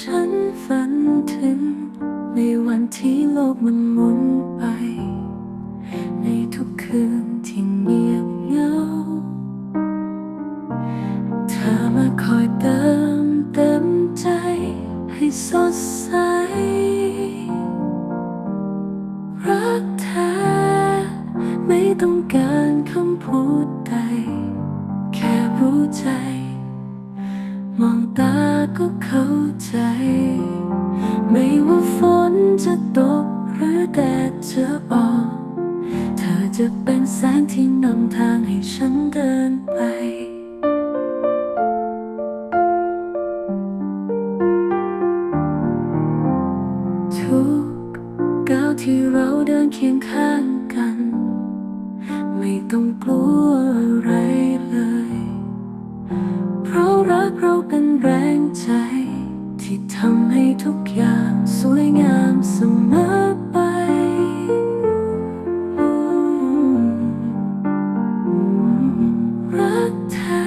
ฉันฝันถึง ในวันที่โลกมันหมุนไป ในทุกคืนที่เงียบเหงาเธอมาคอยเติมเต็มใจให้สดใส รักแท้ไม่ต้องการคำพูดใด แค่รู้ใจ มองตาก็เข้าใจ ไม่ว่าฝนจะตกหรือแดดจะออกเธอจะเป็นแสงที่นำทางให้ฉันเดินไปทุกก้าวที่เราเดินเคียงข้าง กเราเป็นแรงใจ ที่ทำให้ทุกอย่างสวยงามเสมอไปรักแท้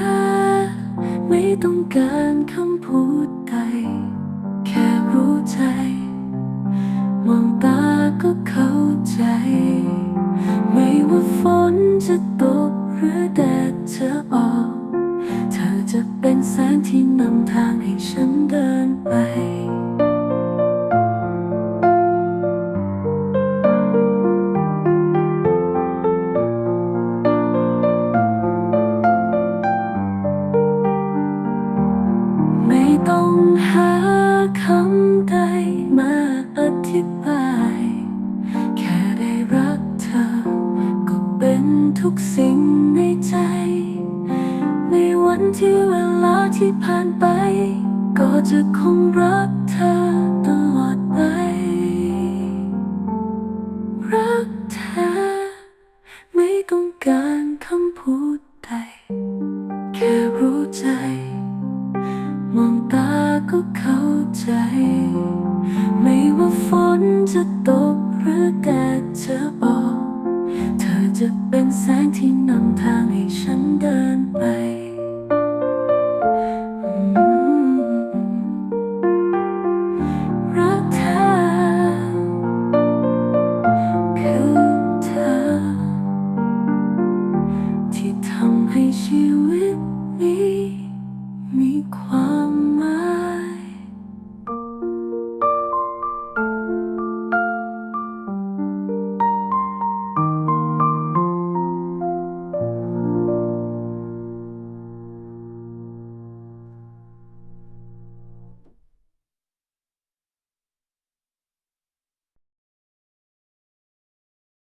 ไม่ต้องการคำพูดใด แค่รู้ใจ มองตาก็เข้าใจ ไม่ว่าฝนจะตกหรือแดดจะออก จะเป็นแสงที่นำทางให้ฉันเดินไปไม่ต้องหาคำใดมาอธิบาย แค่ได้รักเธอ ก็เป็นทุกสิ่ง วันที่เวลาที่ผ่านไป ก็จะคงรักเธอตลอดไป รักเธอ ไม่ต้องการคำพูดใด แค่รู้ใจ มองตาก็เข้าใจ ไม่ว่าฝนจะตกหรือแดดจะออก เธอจะเป็นแสงที่นำทางให้ฉันเดินไป